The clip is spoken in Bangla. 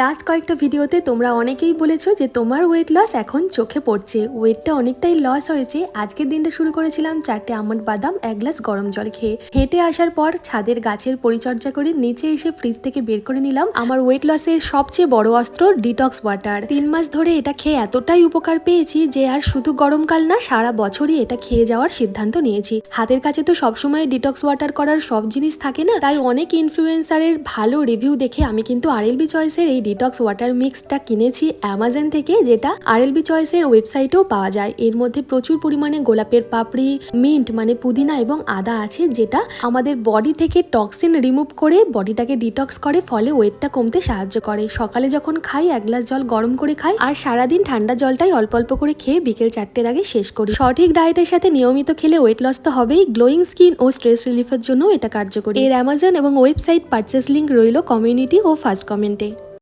লাস্ট কয়েকটা ভিডিওতে তোমরা অনেকেই বলেছ যে তোমার ওয়েট লস এখন চোখে পড়ছে। ওয়েটটা অনেকটাই লস হয়েছে। আজকের দিনটা শুরু করেছিলাম চারটে আমন্ড বাদাম, এক গ্লাস গরম জল খেয়ে। হেঁটে আসার পর ছাদের গাছের পরিচর্যা করে নিচে এসে ফ্রিজ থেকে বের করে নিলাম। আমার ওয়েট লসের সবচেয়ে বড় অস্ত্র ডিটক্স ওয়াটার তিন মাস ধরে এটা খেয়ে এতটাই উপকার পেয়েছি যে আর শুধু গরমকাল না, সারা বছরই এটা খেয়ে যাওয়ার সিদ্ধান্ত নিয়েছি। হাতের কাছে তো সবসময় ডিটক্স ওয়াটার করার সব জিনিস থাকে না, তাই অনেক ইনফ্লুয়েন্সারের ভালো রিভিউ দেখে আমি কিন্তু আর এল বি চয়েসের এই ডিটক্স ওয়াটার মিক্সটা কিনেছি অ্যামাজন থেকে, যেটা আর এল বি চয়েসের ওয়েবসাইটেও পাওয়া যায়। এর মধ্যে প্রচুর পরিমাণে গোলাপের পাপড়ি মিন্ট মানে পুদিনা এবং আদা আছে, যেটা আমাদের বডি থেকে টক্সিন রিমুভ করে বডিটাকে ডিটক্স করে, ফলে ওয়েটটা কমতে সাহায্য করে। সকালে যখন খাই, এক গ্লাস জল গরম করে খাই, আর সারাদিন ঠান্ডা জলটাই অল্প অল্প করে খেয়ে বিকেল চারটের আগে শেষ করি। সঠিক ডায়েটের সাথে নিয়মিত খেলে ওয়েট লস তো হবেই। গ্লোয়িং স্কিন ও স্ট্রেস রিলিফের জন্য এটা কার্যকরী। এর অ্যামাজন এবং ওয়েবসাইট পারচেস লিঙ্ক রইল কমিউনিটি ও ফার্স্ট কমেন্টে